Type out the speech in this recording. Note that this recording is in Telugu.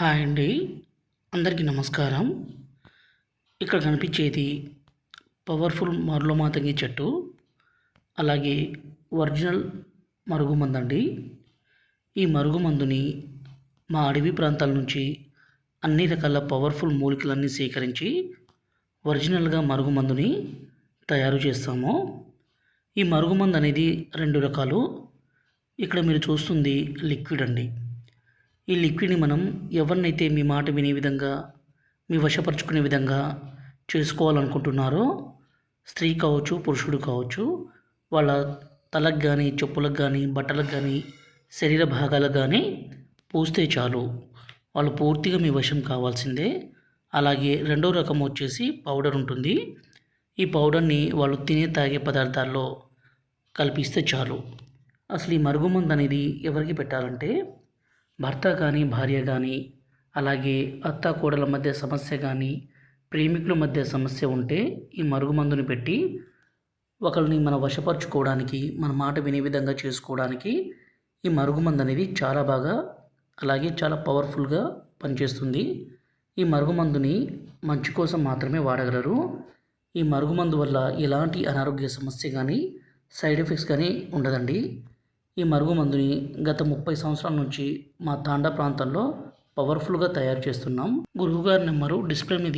హాయ్ అండి. అందరికీ నమస్కారం. ఇక్కడ కనిపించేది పవర్ఫుల్ మరులమాతంగి చెట్టు అలాగే ఒరిజినల్ మరుగుమందండి. ఈ మరుగుమందుని మా అడవి ప్రాంతాల నుంచి అన్ని రకాల పవర్ఫుల్ మూలికలన్నీ సేకరించి ఒరిజినల్గా మరుగుమందుని తయారు చేస్తాము. ఈ మరుగుమందు అనేది రెండు రకాలు. ఇక్కడ మీరు చూస్తుంది లిక్విడ్ అండి. ఈ లిక్విడ్ని మనం ఎవరినైతే మీ మాట వినే విధంగా మీ వశపరుచుకునే విధంగా చేసుకోవాలనుకుంటున్నారో స్త్రీ కావచ్చు పురుషుడు కావచ్చు వాళ్ళ తలకు కానీ చెప్పులకు కానీ బట్టలకు కానీ శరీర భాగాలకు కానీ పూస్తే చాలు. వాళ్ళు పూర్తిగా మీ వశం కావాల్సిందే. అలాగే రెండో రకం వచ్చేసి పౌడర్ ఉంటుంది. ఈ పౌడర్ని వాళ్ళు తినే తాగే పదార్థాల్లో కల్పిస్తే చాలు. అసలు ఈ మరుగుమందు అనేది ఎవరికి పెట్టాలంటే భర్త కానీ భార్య కానీ అలాగే అత్త కోడల మధ్య సమస్య కానీ ప్రేమికుల మధ్య సమస్య ఉంటే ఈ మరుగుమందుని పెట్టి ఒకరిని మన వశపరుచుకోవడానికి మన మాట వినే విధంగా చేసుకోవడానికి ఈ మరుగుమందు అనేది చాలా బాగా అలాగే చాలా పవర్ఫుల్గా పనిచేస్తుంది. ఈ మరుగుమందుని మంచి కోసం మాత్రమే వాడగలరు. ఈ మరుగుమందు వల్ల ఎలాంటి అనారోగ్య సమస్య కానీ సైడ్ ఎఫెక్ట్స్ కానీ ఉండదండి. ఈ మరుగుమందుని గత ముప్పై సంవత్సరాల నుంచి మా తాండా ప్రాంతంలో పవర్ఫుల్గా తయారు చేస్తున్నాం. గురువుగారి నెంబరు డిస్ప్లే మీద